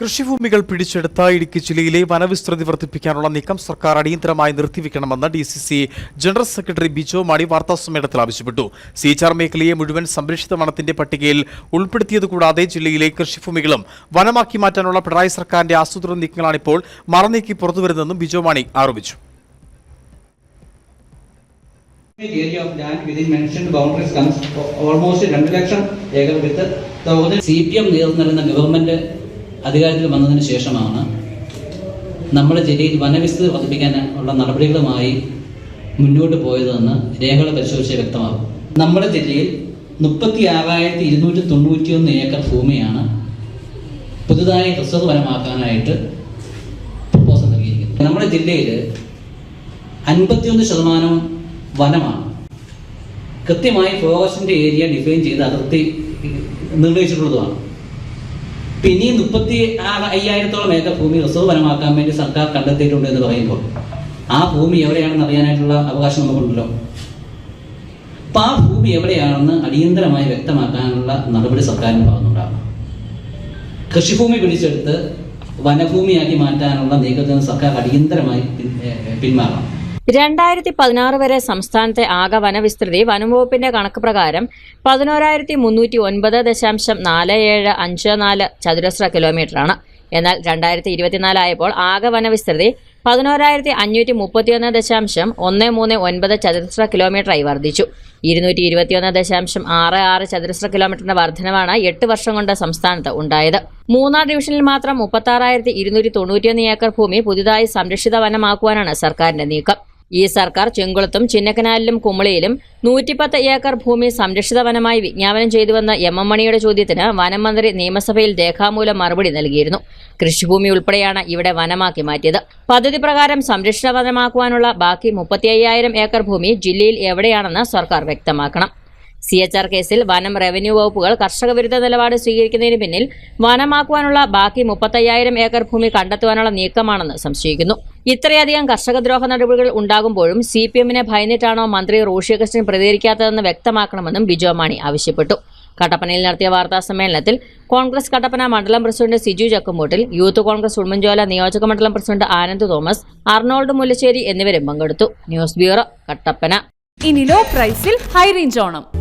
കൃഷിഭൂമികൾ പിടിച്ചെടുത്ത ഇടുക്കി ജില്ലയിലെ വനവിസ്തൃതി വർദ്ധിപ്പിക്കാനുള്ള നീക്കം സർക്കാർ അടിയന്തരമായി നിർത്തിവെക്കണമെന്ന് D C C general secretary Bijo Mani വാർത്താസമ്മേളനത്തിൽ ആവശ്യപ്പെട്ടു. സീച്ചാർ മേഖലയെ മുഴുവൻ സംരക്ഷിത വനത്തിന്റെ പട്ടികയിൽ ഉൾപ്പെടുത്തിയത് കൂടാതെ ജില്ലയിലെ കൃഷിഭൂമികളും വനമാക്കി മാറ്റാനുള്ള പിണറായി സർക്കാരിന്റെ ആസൂത്രണ നീക്കങ്ങളാണിപ്പോൾ മറനീക്കി പുറത്തുവരുന്നതെന്നും ബിജോ മാണി ആരോപിച്ചു. വിത്ത്. സി പി എം നേതൃത്വം ഗവൺമെന്റ് അധികാരത്തിൽ വന്നതിന് ശേഷമാണ് നമ്മുടെ ജില്ലയിൽ വനവിസ്തൃതി വർദ്ധിപ്പിക്കാൻ ഉള്ള നടപടികളുമായി മുന്നോട്ട് പോയതെന്ന് രേഖകൾ പരിശോധിച്ച് വ്യക്തമാകും. നമ്മുടെ ജില്ലയിൽ മുപ്പത്തി ആറായിരത്തി ഇരുന്നൂറ്റി തൊണ്ണൂറ്റി ഒന്ന് ഏക്കർ ഭൂമിയാണ് പുതുതായി റിസർവ് വനമാക്കാനായിട്ട് പ്രപ്പോസൽ നൽകിയിരിക്കുന്നത്. നമ്മുടെ ജില്ലയിൽ അൻപത്തിയൊന്ന് ശതമാനം വനമാണ്. കൃത്യമായി ഫോറസ്റ്റിന്റെ ഏരിയ ഡിഫൈൻ ചെയ്ത് അതിർത്തി നിർണയിച്ചിട്ടുള്ളതുമാണ് പിന്നെ ഈ മുപ്പത്തി അയ്യായിരത്തോളം ഏക്കർ ഭൂമി റിസർവ് വനമാക്കാൻ വേണ്ടി സർക്കാർ കണ്ടെത്തിയിട്ടുണ്ട് എന്ന് പറയുമ്പോൾ ആ ഭൂമി എവിടെയാണെന്ന് അറിയാനായിട്ടുള്ള അവകാശം നമുക്കുണ്ടല്ലോ. അപ്പൊ ആ ഭൂമി എവിടെയാണെന്ന് അടിയന്തരമായി വ്യക്തമാക്കാനുള്ള നടപടി സർക്കാരിന് ഭാഗത്തുണ്ടാകണം കൃഷിഭൂമി പിടിച്ചെടുത്ത് വനഭൂമിയാക്കി മാറ്റാനുള്ള നീക്കത്തിൽ നിന്ന് സർക്കാർ അടിയന്തരമായി പിന്മാറണം. രണ്ടായിരത്തി പതിനാറ് വരെ സംസ്ഥാനത്തെ ആകെ വനവിസ്തൃതി വനംവകുപ്പിന്റെ കണക്ക് പ്രകാരം പതിനോരായിരത്തി മുന്നൂറ്റി ഒൻപത് ദശാംശം നാല് ഏഴ് അഞ്ച് നാല് ചതുരശ്ര കിലോമീറ്ററാണ്. എന്നാൽ രണ്ടായിരത്തി ഇരുപത്തിനാലായപ്പോൾ ആകെ വനവിസ്തൃതി പതിനോരായിരത്തി അഞ്ഞൂറ്റി മുപ്പത്തിയൊന്ന് ദശാംശം ഒന്ന് മൂന്ന് ഒൻപത് ചതുരശ്ര കിലോമീറ്ററായി വർദ്ധിച്ചു. ഇരുന്നൂറ്റി ഇരുപത്തിയൊന്ന് ദശാംശം ആറ് ആറ് ചതുരശ്ര കിലോമീറ്ററിന്റെ വർധനവാണ് എട്ട് വർഷം കൊണ്ട് സംസ്ഥാനത്ത് ഉണ്ടായത്. മൂന്നാർ ഡിവിഷനിൽ മാത്രം മുപ്പത്താറായിരത്തി ഇരുന്നൂറ്റി തൊണ്ണൂറ്റിയൊന്ന് ഏക്കർ ഭൂമി പുതുതായി സംരക്ഷിത വനമാക്കുവാനാണ് സർക്കാരിന്റെ നീക്കം. ഈ സർക്കാർ ചെങ്കുളത്തും ചിന്നക്കനാലിലും കുമളിയിലും നൂറ്റിപ്പത്ത് ഏക്കർ ഭൂമി സംരക്ഷിത വനമായി വിജ്ഞാപനം ചെയ്തുവെന്ന എം എം മണിയുടെ ചോദ്യത്തിന് വനം മന്ത്രി നിയമസഭയിൽ രേഖാമൂലം മറുപടി നൽകിയിരുന്നു. കൃഷിഭൂമി ഉൾപ്പെടെയാണ് ഇവിടെ വനമാക്കി മാറ്റിയത്. പദ്ധതി പ്രകാരം സംരക്ഷിത വനമാക്കുവാനുള്ള ബാക്കി മുപ്പത്തി ഏക്കർ ഭൂമി ജില്ലയിൽ എവിടെയാണെന്ന് സർക്കാർ വ്യക്തമാക്കണം. സി എച്ച് ആർ കേസിൽ വനം റവന്യൂ വകുപ്പുകൾ കർഷക വിരുദ്ധ നിലപാട് സ്വീകരിക്കുന്നതിന് പിന്നിൽ വനമാക്കുവാനുള്ള ബാക്കി മുപ്പത്തയ്യായിരം ഏക്കർ ഭൂമി കണ്ടെത്തുവാനുള്ള നീക്കമാണെന്ന് സംശയിക്കുന്നു. ഇത്രയധികം കർഷകദ്രോഹ നടപടികൾ ഉണ്ടാകുമ്പോഴും സി പി എമ്മിനെ ഭയന്നിട്ടാണോ മന്ത്രി റോഷി കൃഷ്ണൻ പ്രതികരിക്കാത്തതെന്ന് വ്യക്തമാക്കണമെന്നും ബിജോ മാണി ആവശ്യപ്പെട്ടു. കട്ടപ്പനയിൽ നടത്തിയ വാർത്താ സമ്മേളനത്തിൽ കോൺഗ്രസ് കട്ടപ്പന മണ്ഡലം പ്രസിഡന്റ് സിജു ചക്കുമൂട്ടിൽ യൂത്ത് കോൺഗ്രസ് ഉടുമ്പൻചോല നിയോജക മണ്ഡലം പ്രസിഡന്റ് ആനന്ദ് തോമസ് അർണോൾഡ് മുല്ലശ്ശേരി എന്നിവരും പങ്കെടുത്തു. News bureau Kattappana. ഇനി ലോ പ്രൈസിൽ ഹൈ റേഞ്ച് ഓണം.